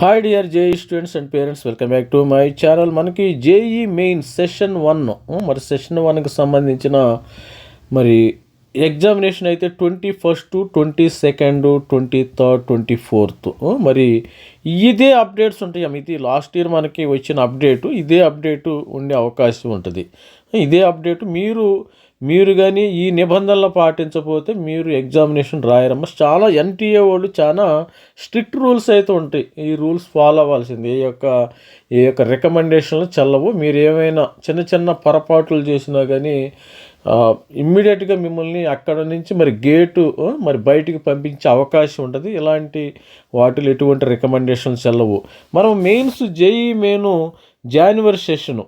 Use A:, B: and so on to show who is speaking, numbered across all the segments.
A: Hi dear JEE students and parents welcome back to my channel మనకి JEE main session one మరి session వన్కి సంబంధించిన మరి examination అయితే twenty first twenty second twenty third twenty fourth మరి ఇదే updates ఉంటాయి. ఇది లాస్ట్ ఇయర్ మనకి వచ్చిన అప్డేటు ఇదే అప్డేటు ఉండే అవకాశం ఉంటుంది. ఇదే అప్డేటు మీరు మీరు కానీ ఈ నిబంధనలు పాటించకపోతే మీరు ఎగ్జామినేషన్ రాయరమ్మ. చాలా ఎన్టీఏ వాళ్ళు చాలా స్ట్రిక్ట్ రూల్స్ అయితే ఉంటాయి. ఈ రూల్స్ ఫాలో అవ్వాల్సింది. ఈ యొక్క ఈ యొక్క రికమెండేషన్లు చల్లవు. మీరు ఏమైనా చిన్న చిన్న పొరపాట్లు చేసినా కానీ ఇమ్మీడియట్గా మిమ్మల్ని అక్కడ నుంచి మరి గేటు మరి బయటికి పంపించే అవకాశం ఉంటుంది ఇలాంటి వాటిలో ఎటువంటి రికమెండేషన్స్ చెల్లవు. మనం మెయిన్స్ జేఈ మెయిన్ జనవరి సెషన్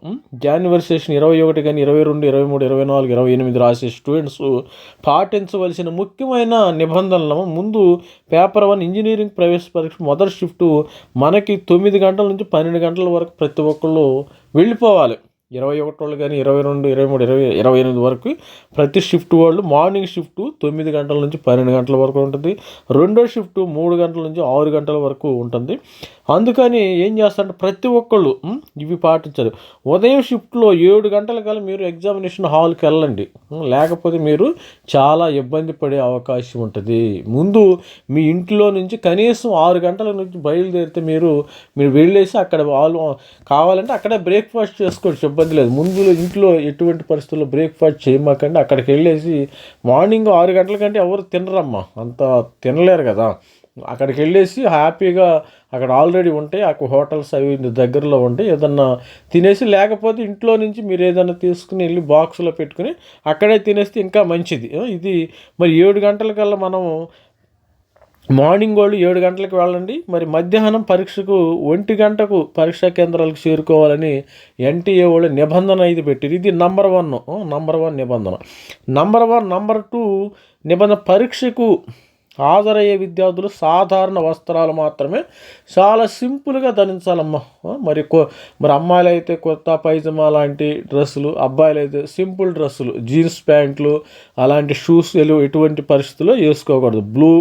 A: జనవరి సెషన్ ఇరవై ఒకటి కానీ ఇరవై రెండు ఇరవై మూడు ఇరవై నాలుగు ఇరవై ఎనిమిది రాసే స్టూడెంట్స్ పాటించవలసిన ముఖ్యమైన నిబంధనలు ముందు పేపర్ వన్ ఇంజనీరింగ్ ప్రవేశ పరీక్ష మొదటి షిఫ్ట్ మనకి తొమ్మిది గంటల నుంచి పన్నెండు గంటల వరకు ప్రతి ఒక్కళ్ళు వెళ్ళిపోవాలి. ఇరవై ఒకటి వాళ్ళు కానీ ఇరవై రెండు ఇరవై మూడు ఇరవై ఇరవై ఎనిమిది వరకు ప్రతి షిఫ్ట్ వాళ్ళు మార్నింగ్ షిఫ్ట్ తొమ్మిది గంటల నుంచి పన్నెండు గంటల వరకు ఉంటుంది. రెండో షిఫ్ట్ మూడు గంటల నుంచి ఆరు గంటల వరకు ఉంటుంది. అందుకని ఏం చేస్తారంటే ప్రతి ఒక్కళ్ళు ఇవి పాటించరు. ఉదయం షిఫ్ట్లో ఏడు గంటల కల్లా మీరు ఎగ్జామినేషన్ హాల్కి వెళ్ళండి. లేకపోతే మీరు చాలా ఇబ్బంది పడే అవకాశం ఉంటుంది. ముందు మీ ఇంట్లో నుంచి కనీసం ఆరు గంటల నుంచి బయలుదేరితే మీరు మీరు వెళ్ళేసి అక్కడ వాళ్ళు కావాలంటే అక్కడే బ్రేక్ఫాస్ట్ చేసుకోవచ్చు ఇబ్బంది లేదు. ముందు ఇంట్లో ఎటువంటి పరిస్థితుల్లో బ్రేక్ఫాస్ట్ చేయమాకండి. అక్కడికి వెళ్ళేసి మార్నింగ్ ఆరు గంటల కంటే ఎవరు తినరమ్మా. అంత తినలేరు కదా. అక్కడికి వెళ్ళేసి హ్యాపీగా అక్కడ ఆల్రెడీ ఉంటాయి అక్కడ హోటల్స్ అవి దగ్గరలో ఉంటాయి ఏదన్నా తినేసి లేకపోతే ఇంట్లో నుంచి మీరు ఏదైనా తీసుకుని వెళ్ళి బాక్స్లో పెట్టుకుని అక్కడే తినేస్తే ఇంకా మంచిది. ఇది మరి ఏడు గంటలకల్లా మనం మార్నింగ్ వాళ్ళు ఏడు గంటలకు వెళ్ళండి. మరి మధ్యాహ్నం పరీక్షకు ఒంటి గంటకు పరీక్షా కేంద్రాలకు చేరుకోవాలని ఎన్టీఏ వాళ్ళు నిబంధన ఇది పెట్టారు. ఇది నంబర్ వన్ నంబర్ వన్ నిబంధన. నంబర్ వన్ నంబర్ టూ నిబంధన పరీక్షకు హాజరయ్యే విద్యార్థులు సాధారణ వస్త్రాలు మాత్రమే. చాలా సింపుల్గా ధరించాలమ్మా. మరి కో మరి అమ్మాయిలు అయితే కొత్త పైజమా లాంటి డ్రెస్సులు అబ్బాయిలు అయితే సింపుల్ డ్రెస్సులు జీన్స్ ప్యాంట్లు అలాంటి షూస్ ఎటువంటి పరిస్థితుల్లో వేసుకోకూడదు. Blue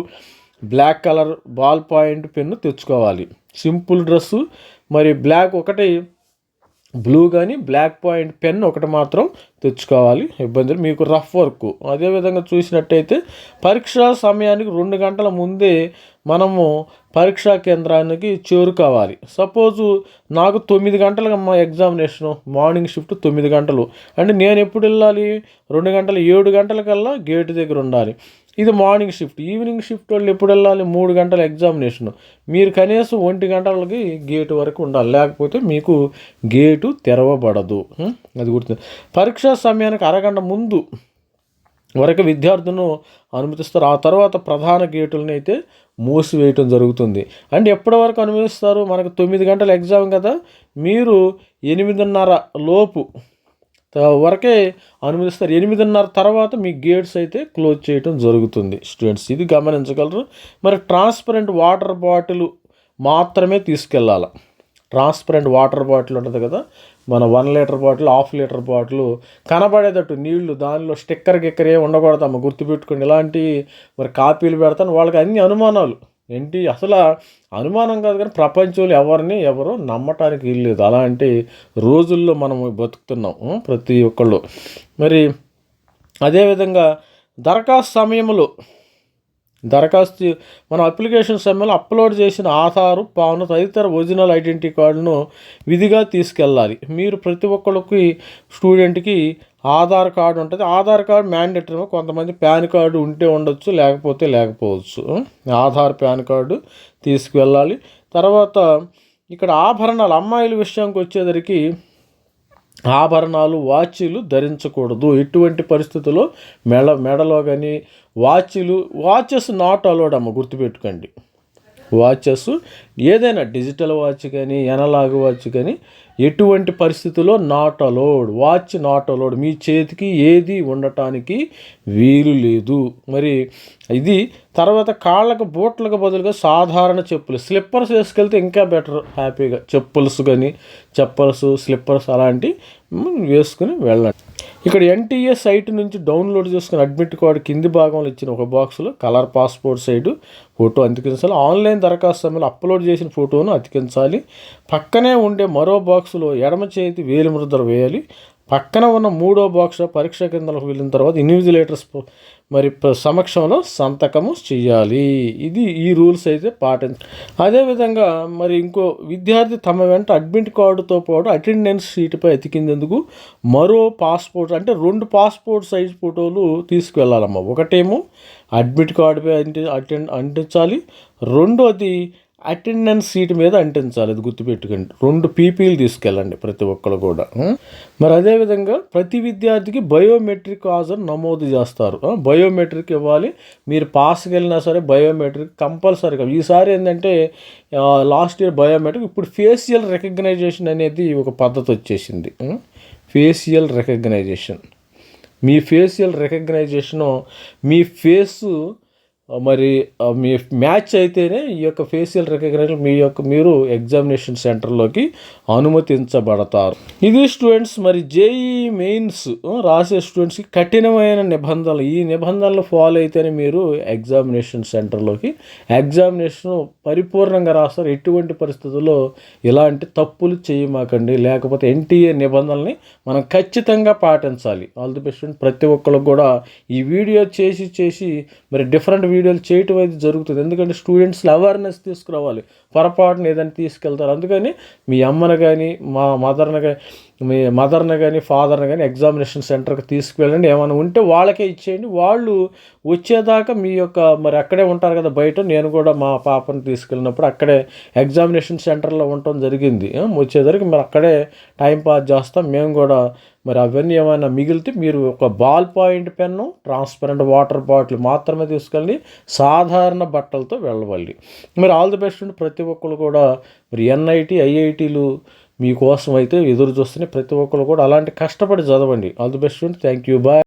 A: black colour ball point pen తెచ్చుకోవాలి. సింపుల్ డ్రెస్సు మరి బ్లాక్ ఒకటి బ్లూ కానీ బ్లాక్ పాయింట్ పెన్ ఒకటి మాత్రం తెచ్చుకోవాలి. ఇబ్బందులు మీకు రఫ్ వర్క్. అదేవిధంగా చూసినట్టయితే పరీక్షా సమయానికి రెండు గంటల ముందే మనము పరీక్షా కేంద్రానికి చేరుకోవాలి. సపోజు నాకు తొమ్మిది గంటలకు మా ఎగ్జామినేషను మార్నింగ్ షిఫ్ట్ తొమ్మిది గంటలు. అంటే నేను ఎప్పుడు వెళ్ళాలి? రెండు గంటలు ఏడు గంటలకల్లా గేటు దగ్గర ఉండాలి. ఇది మార్నింగ్ షిఫ్ట్. ఈవినింగ్ షిఫ్ట్ వాళ్ళు ఎప్పుడు వెళ్ళాలి? మూడు గంటల ఎగ్జామినేషన్. మీరు కనీసం ఒంటి గంటలకి గేటు వరకు ఉండాలి. లేకపోతే మీకు గేటు తెరవబడదు. అది గుర్తు. పరీక్షా సమయానికి అరగంట ముందు వరకు విద్యార్థులను అనుమతిస్తారు. ఆ తర్వాత ప్రధాన గేటులను అయితే మూసివేయటం జరుగుతుంది. అండ్ ఎప్పటి వరకు అనుమతిస్తారు? మనకు తొమ్మిది గంటల ఎగ్జామ్ కదా. మీరు ఎనిమిదిన్నర లోపు వరకే అనుమతిస్తారు. ఎనిమిదిన్నర తర్వాత మీ గేట్స్ అయితే క్లోజ్ చేయటం జరుగుతుంది. స్టూడెంట్స్ ఇది గమనించగలరు. మరి ట్రాన్స్పరెంట్ వాటర్ బాటిల్ మాత్రమే తీసుకెళ్ళాలి. ట్రాన్స్పరెంట్ వాటర్ బాటిల్ ఉంటుంది కదా మన one litre bottle half litre bottle కనబడేటట్టు నీళ్ళు దానిలో స్టిక్కర్ గిక్కర్ ఏ ఉండకూడదమ్మ గుర్తుపెట్టుకోండి. ఇలాంటి మరి కాపీలు పెడతాను. వాళ్ళకి అన్ని అనుమానాలు. ఏంటి? అసలు అనుమానం కాదు కానీ ప్రపంచంలో ఎవరిని ఎవరు నమ్మటానికి వీల్లేదు అలాంటి రోజుల్లో మనం బతుకుతున్నాం ప్రతి ఒక్కళ్ళు. మరి అదేవిధంగా దరఖాస్తు సమయంలో దరఖాస్తు మన అప్లికేషన్ సమయంలో అప్లోడ్ చేసిన ఆధారు పాను తదితర ఒరిజినల్ ఐడెంటిటీ కార్డును విధిగా తీసుకెళ్ళాలి మీరు ప్రతి ఒక్కరికి స్టూడెంట్కి ఆధార్ కార్డు ఉంటుంది. ఆధార్ కార్డు మ్యాండేటరీ కొంతమంది పాన్ కార్డు ఉంటే ఉండొచ్చు లేకపోతే లేకపోవచ్చు. ఆధార్ పాన్ కార్డు తీసుకువెళ్ళాలి తర్వాత ఇక్కడ ఆభరణాలు అమ్మాయిల విషయానికి వచ్చేసరికి ఆభరణాలు వాచీలు ధరించకూడదు. ఇటువంటి పరిస్థితుల్లో మెడ మెడలో కానీ వాచీలు వాచెస్ నాట్ అలౌడ్ అమ్మ గుర్తుపెట్టుకోండి. వాచెస్ ఏదైనా డిజిటల్ వాచ్ కానీ ఎనలాగ్ వాచ్ కానీ ఎటువంటి పరిస్థితుల్లో not allowed watch not allowed మీ చేతికి ఏది ఉండటానికి వీలు లేదు. మరి ఇది తర్వాత కాళ్ళకు బూట్లకు బదులుగా సాధారణ చెప్పులు. స్లిప్పర్స్ వేసుకెళ్తే ఇంకా బెటర్ హ్యాపీగా. చెప్పుల్స్ కానీ చెప్పల్స్ స్లిప్పర్స్ అలాంటి వేసుకుని వెళ్ళండి. ఇక్కడ ఎన్టీఏ సైట్ నుంచి డౌన్లోడ్ చేసుకుని అడ్మిట్ కార్డు కింది భాగంలో ఇచ్చిన ఒక బాక్స్లో కలర్ పాస్పోర్ట్ సైటు ఫోటో అతికించాలి. ఆన్లైన్ దరఖాస్తు సమయంలో అప్లోడ్ చేసిన ఫోటోను అతికించాలి. పక్కనే ఉండే మరో బాక్సులో ఎడమ చేతి వేలి ముద్ర వేయాలి. పక్కన ఉన్న మూడో బాక్స్ పరీక్ష కేంద్రాలకు వెళ్ళిన తర్వాత ఇన్విజిలేటర్స్ మరి సమక్షంలో సంతకము చేయాలి. ఇది ఈ రూల్స్ అయితే పాటించ అదేవిధంగా మరి ఇంకో విద్యార్థి తమ వెంట అడ్మిట్ కార్డుతో పాటు అటెండెన్స్ షీట్పై ఎతికినందుకు మరో పాస్పోర్ట్ అంటే రెండు పాస్పోర్ట్ సైజ్ ఫోటోలు తీసుకువెళ్ళాలమ్మా. ఒకటేమో అడ్మిట్ కార్డుపై అంటి అటెండ్ అంటించాలి. రెండోది అటెండెన్స్ సీట్ మీద అంటించాలి అది గుర్తుపెట్టుకోండి. రెండు పీపీలు తీసుకెళ్ళండి ప్రతి ఒక్కరు కూడా. మరి అదేవిధంగా ప్రతి విద్యార్థికి బయోమెట్రిక్ హాజరు నమోదు చేస్తారు. బయోమెట్రిక్ ఇవ్వాలి. మీరు పాస్కి వెళ్ళినా సరే బయోమెట్రిక్ కంపల్సరీగా. ఈసారి ఏంటంటే లాస్ట్ ఇయర్ బయోమెట్రిక్ ఇప్పుడు ఫేషియల్ రికగ్నైజేషన్ అనేది ఒక పద్ధతి వచ్చేసింది. Facial recognition. మీ ఫేషియల్ రికగ్నైజేషను మీ ఫేసు మరి మీ మ్యాచ్ అయితేనే ఈ యొక్క ఫేషియల్ రికగ్నైజేషన్ మీ యొక్క మీరు ఎగ్జామినేషన్ సెంటర్లోకి అనుమతించబడతారు. ఇది స్టూడెంట్స్ మరి జేఈ మెయిన్స్ రాసే స్టూడెంట్స్కి కఠినమైన నిబంధనలు. ఈ నిబంధనలు ఫాలో అయితేనే మీరు ఎగ్జామినేషన్ సెంటర్లోకి ఎగ్జామినేషన్ పరిపూర్ణంగా రాస్తారు. ఎటువంటి పరిస్థితుల్లో ఇలాంటి తప్పులు చేయమాకండి. లేకపోతే ఎన్టీఏ నిబంధనల్ని మనం ఖచ్చితంగా పాటించాలి. ఆల్ ది బెస్ట్ ప్రతి ఒక్కరికి కూడా ఈ వీడియో చేసి చేసి మరి డిఫరెంట్ వీడియోలు చేయటం అయితే జరుగుతుంది. ఎందుకంటే స్టూడెంట్స్లో అవేర్నెస్ తీసుకురావాలి. పొరపాటున ఏదైనా తీసుకెళ్తారు. అందుకని మీ అమ్మను కానీ మా మదర్ని కానీ మీ మదర్ని కానీ ఫాదర్ని కానీ ఎగ్జామినేషన్ సెంటర్కి తీసుకువెళ్ళండి. ఏమైనా ఉంటే వాళ్ళకే ఇచ్చేయండి. వాళ్ళు వచ్చేదాకా మీ యొక్క మరి అక్కడే ఉంటారు కదా బయట. నేను కూడా మా పాపను తీసుకెళ్ళినప్పుడు అక్కడే ఎగ్జామినేషన్ సెంటర్లో ఉండటం జరిగింది. వచ్చేసరికి మరి అక్కడే టైం పాస్ చేస్తాం. మేము కూడా మరి అవన్నీ ఏమైనా మిగిలితే మీరు ఒక ball point pen transparent water bottle మాత్రమే తీసుకెళ్ళి సాధారణ బట్టలతో వెళ్ళవాలి మరి ఆల్ ది బెస్ట్ ప్రతి ఒక్కరు కూడా మరి ఎన్ఐటి ఐఐటీలు మీకోసం అయితే ఎదురు చూస్తున్నాయి ప్రతి ఒక్కరు కూడా అలాంటి కష్టపడి చదవండి. All the best thank you bye